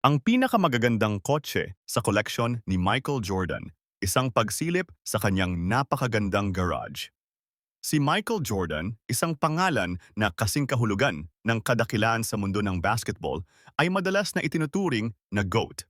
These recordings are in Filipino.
Ang pinakamagagandang kotse sa koleksyon ni Michael Jordan, isang pagsilip sa kanyang napakagandang garage. Si Michael Jordan, isang pangalan na kasing kahulugan ng kadakilaan sa mundo ng basketball, ay madalas na itinuturing na GOAT.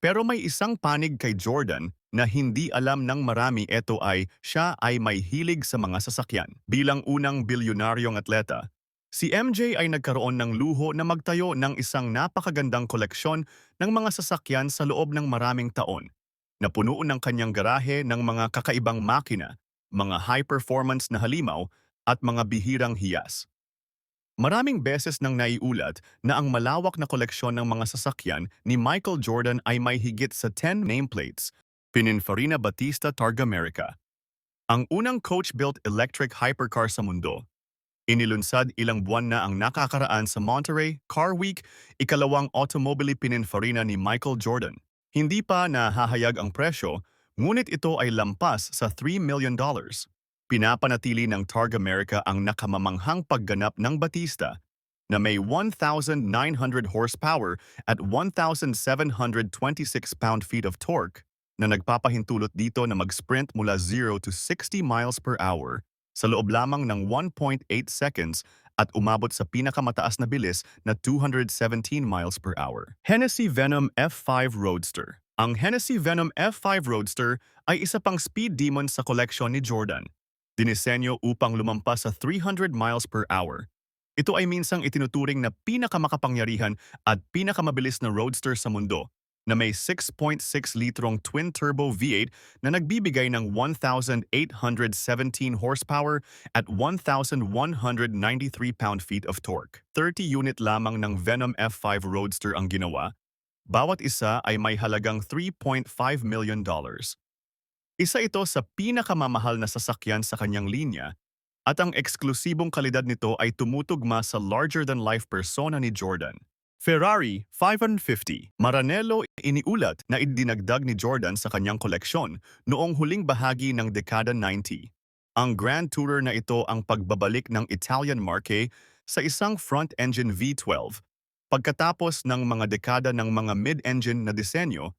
Pero may isang panig kay Jordan na hindi alam ng marami ito ay siya ay may hilig sa mga sasakyan. Bilang unang bilyonaryong atleta, Si MJ ay nagkaroon ng luho na magtayo ng isang napakagandang koleksyon ng mga sasakyan sa loob ng maraming taon. Napuno ng kanyang garahe ng mga kakaibang makina, mga high-performance na halimaw at mga bihirang hiyas. Maraming beses nang naiulat na ang malawak na koleksyon ng mga sasakyan ni Michael Jordan ay may higit sa 10 nameplates, Pininfarina Batista Targa America. Ang unang coach-built electric hypercar sa mundo Inilunsad ilang buwan na ang nakakaraan sa Monterey Car Week, ikalawang automobile pininfarina ni Michael Jordan. Hindi pa nahahayag ang presyo, ngunit ito ay lampas sa $3 million. Pinapanatili ng Targ America ang nakamamanghang pagganap ng Batista na may 1,900 horsepower at 1,726 pound-feet of torque na nagpapahintulot dito na mag-sprint mula 0 to 60 miles per hour sa loob lamang ng 1.8 seconds at umabot sa pinakamataas na bilis na 217 miles per hour. Hennessy Venom F5 Roadster Ang Hennessy Venom F5 Roadster ay isa pang speed demon sa koleksyon ni Jordan. Dinisenyo upang lumampas sa 300 miles per hour. Ito ay minsang itinuturing na pinakamakapangyarihan at pinakamabilis na roadster sa mundo na may 6.6 litrong twin-turbo V8 na nagbibigay ng 1,817 horsepower at 1,193 pound-feet of torque. 30-unit lamang ng Venom F5 Roadster ang ginawa. Bawat isa ay may halagang $3.5 million. Isa ito sa pinakamamahal na sasakyan sa kanyang linya at ang eksklusibong kalidad nito ay tumutugma sa larger-than-life persona ni Jordan. Ferrari 550. Maranello iniulat na idinagdag ni Jordan sa kanyang koleksyon noong huling bahagi ng dekada 90. Ang Grand Tourer na ito ang pagbabalik ng Italian Marque sa isang front-engine V12. Pagkatapos ng mga dekada ng mga mid-engine na disenyo,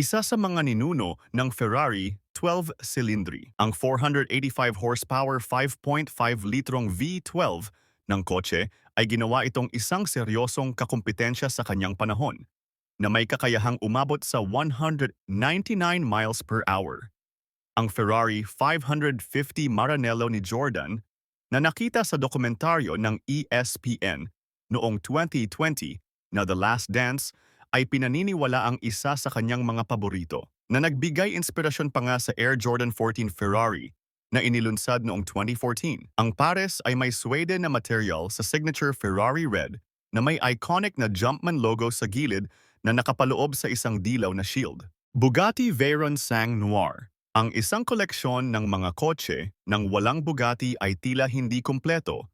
isa sa mga ninuno ng Ferrari 12 cylindry. Ang 485 horsepower 5.5 litrong V12 ng kotse ay ginawa itong isang seryosong kakumpetensya sa kanyang panahon na may kakayahang umabot sa 199 miles per hour. Ang Ferrari 550 Maranello ni Jordan na nakita sa dokumentaryo ng ESPN noong 2020 na The Last Dance ay pinaniniwala ang isa sa kanyang mga paborito na nagbigay inspirasyon pa nga sa Air Jordan 14 Ferrari na inilunsad noong 2014. Ang pares ay may suede na material sa signature Ferrari Red na may iconic na Jumpman logo sa gilid na nakapaloob sa isang dilaw na shield. Bugatti Veyron Sang Noir Ang isang koleksyon ng mga kotse ng walang Bugatti ay tila hindi kumpleto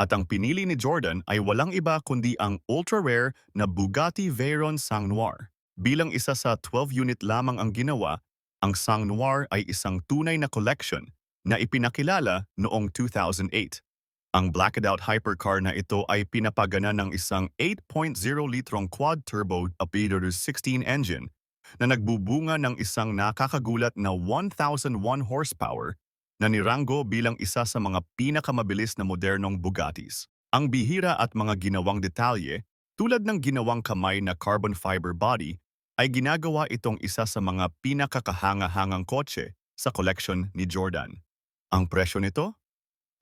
at ang pinili ni Jordan ay walang iba kundi ang ultra-rare na Bugatti Veyron Sang Noir. Bilang isa sa 12-unit lamang ang ginawa, ang Sang Noir ay isang tunay na collection na ipinakilala noong 2008. Ang blacked-out hypercar na ito ay pinapagana ng isang 8.0 litrong quad-turbo AP16 engine na nagbubunga ng isang nakakagulat na 1,001 horsepower na nirango bilang isa sa mga pinakamabilis na modernong Bugattis. Ang bihira at mga ginawang detalye, tulad ng ginawang kamay na carbon fiber body, ay ginagawa itong isa sa mga pinakakahanga-hangang kotse sa collection ni Jordan. Ang presyo nito?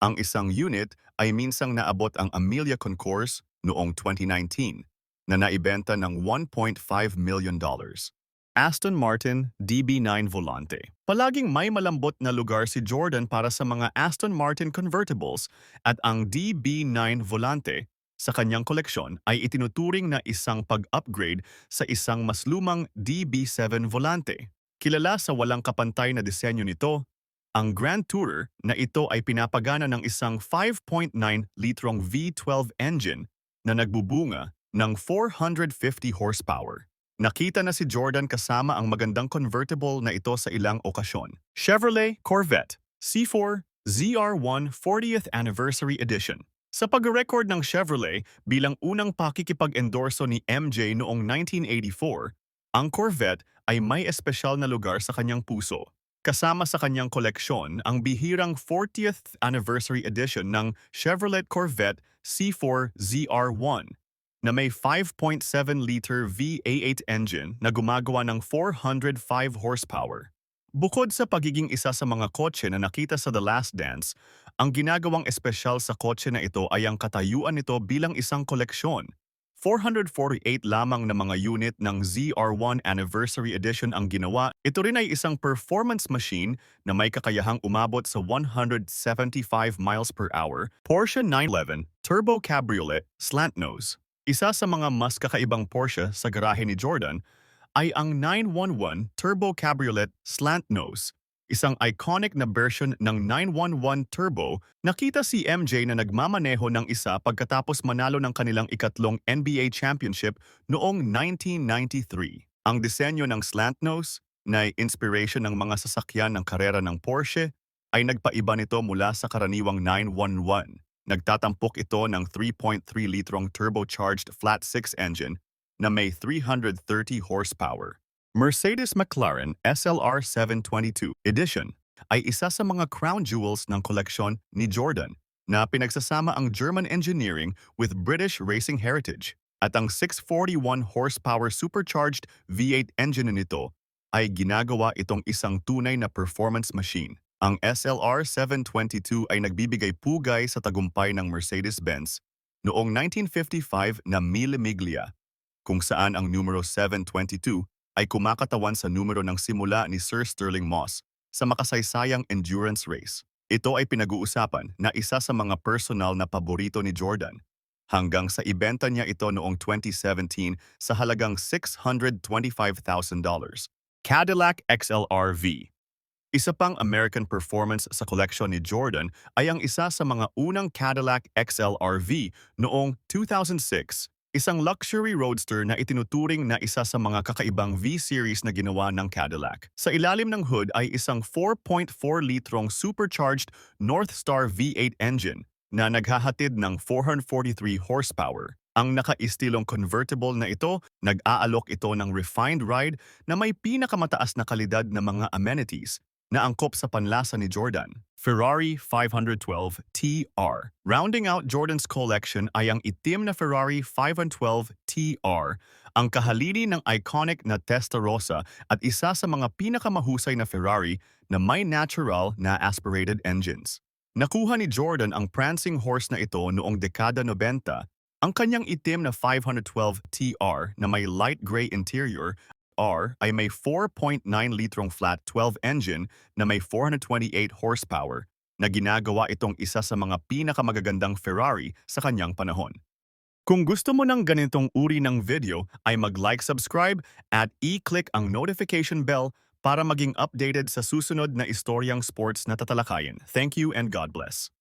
Ang isang unit ay minsang naabot ang Amelia Concourse noong 2019 na naibenta ng $1.5 million. Aston Martin DB9 Volante. Palaging may malambot na lugar si Jordan para sa mga Aston Martin convertibles at ang DB9 Volante sa kanyang koleksyon ay itinuturing na isang pag-upgrade sa isang mas lumang DB7 Volante. Kilala sa walang kapantay na disenyo nito ang Grand Tourer na ito ay pinapagana ng isang 5.9 litrong V12 engine na nagbubunga ng 450 horsepower. Nakita na si Jordan kasama ang magandang convertible na ito sa ilang okasyon. Chevrolet Corvette C4 ZR1 40th Anniversary Edition Sa pag-record ng Chevrolet bilang unang pakikipag-endorso ni MJ noong 1984, ang Corvette ay may espesyal na lugar sa kanyang puso. Kasama sa kanyang koleksyon ang bihirang 40th anniversary edition ng Chevrolet Corvette C4 ZR1 na may 5.7-liter V8 engine na gumagawa ng 405 horsepower. Bukod sa pagiging isa sa mga kotse na nakita sa The Last Dance, ang ginagawang espesyal sa kotse na ito ay ang katayuan nito bilang isang koleksyon. 448 lamang na mga unit ng ZR1 Anniversary Edition ang ginawa. Ito rin ay isang performance machine na may kakayahang umabot sa 175 miles per hour, Porsche 911 Turbo Cabriolet Slant Nose. Isa sa mga mas kakaibang Porsche sa garahe ni Jordan ay ang 911 Turbo Cabriolet Slant Nose, isang iconic na version ng 911 Turbo. Nakita si MJ na nagmamaneho ng isa pagkatapos manalo ng kanilang ikatlong NBA championship noong 1993. Ang disenyo ng slant nose na inspiration ng mga sasakyan ng karera ng Porsche ay nagpaiba nito mula sa karaniwang 911. Nagtatampok ito ng 3.3 litrong turbocharged flat-six engine na may 330 horsepower. Mercedes-McLaren SLR 722 Edition ay isa sa mga crown jewels ng koleksyon ni Jordan na pinagsasama ang German engineering with British racing heritage at ang 641 horsepower supercharged V8 engine nito ay ginagawa itong isang tunay na performance machine. Ang SLR 722 ay nagbibigay pugay sa tagumpay ng Mercedes-Benz noong 1955 na Mille Miglia, kung saan ang numero 722 ay kumakatawan sa numero ng simula ni Sir Sterling Moss sa makasaysayang endurance race. Ito ay pinag-uusapan na isa sa mga personal na paborito ni Jordan hanggang sa ibenta niya ito noong 2017 sa halagang $625,000. Cadillac XLR-V isa pang American performance sa koleksyon ni Jordan ay ang isa sa mga unang Cadillac XLR-V noong 2006, isang luxury roadster na itinuturing na isa sa mga kakaibang V-series na ginawa ng Cadillac. Sa ilalim ng hood ay isang 4.4 litrong supercharged North Star V8 engine na naghahatid ng 443 horsepower. Ang naka-istilong convertible na ito, nag-aalok ito ng refined ride na may pinakamataas na kalidad na mga amenities na angkop sa panlasa ni Jordan, Ferrari 512 TR. Rounding out Jordan's collection ay ang itim na Ferrari 512 TR, ang kahalili ng iconic na Testarossa at isa sa mga pinakamahusay na Ferrari na may natural na aspirated engines. Nakuha ni Jordan ang prancing horse na ito noong dekada 90 ang kanyang itim na 512 TR na may light gray interior R ay may 4.9 litrong flat 12 engine na may 428 horsepower na ginagawa itong isa sa mga pinakamagagandang Ferrari sa kanyang panahon. Kung gusto mo ng ganitong uri ng video ay mag-like subscribe at i-click ang notification bell para maging updated sa susunod na istoryang sports na tatalakayin. Thank you and God bless.